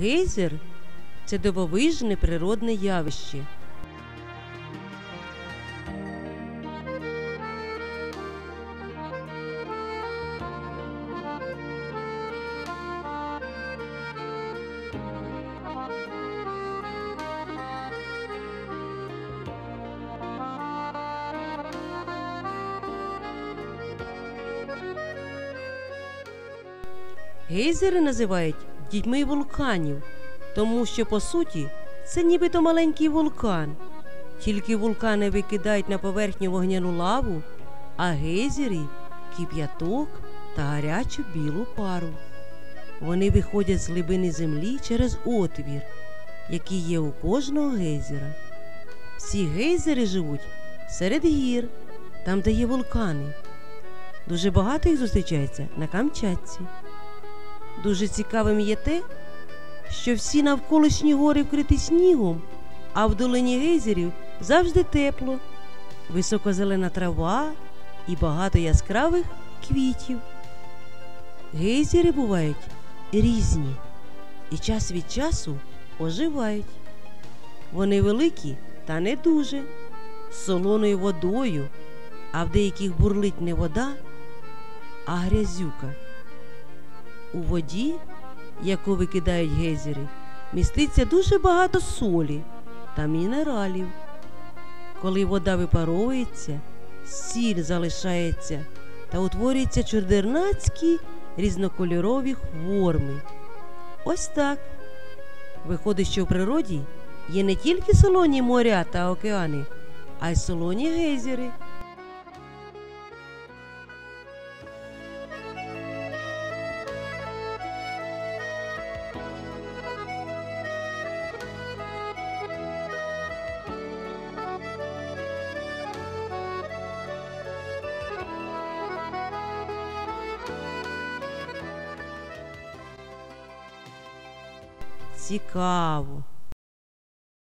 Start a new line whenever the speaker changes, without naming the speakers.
Гейзер це дивовижне природне явище. Гейзери називають дітьми вулканів, тому що по суті це нібито маленький вулкан. Тільки вулкани викидають на поверхню вогняну лаву, а гейзери кип'яток та гарячу білу пару. Вони виходять з глибини землі через отвір, який є у кожного гейзера. Всі гейзери живуть серед гір, там, де є вулкани. Дуже багато їх зустрічається на Камчатці. Дуже цікавим є те, що всі навколишні гори вкриті снігом, а в долині гейзерів завжди тепло, високозелена трава і багато яскравих квітів. Гейзери бувають різні і час від часу оживають. Вони великі та не дуже, з солоною водою, а в деяких бурлить не вода, а грязюка. У воді, яку викидають гейзери, міститься дуже багато солі та мінералів. Коли вода випаровується, сіль залишається та утворюються чудернацькі різнокольорові форми. Ось так. Виходить, що в природі є не тільки солоні моря та океани, а й солоні гейзери. musical.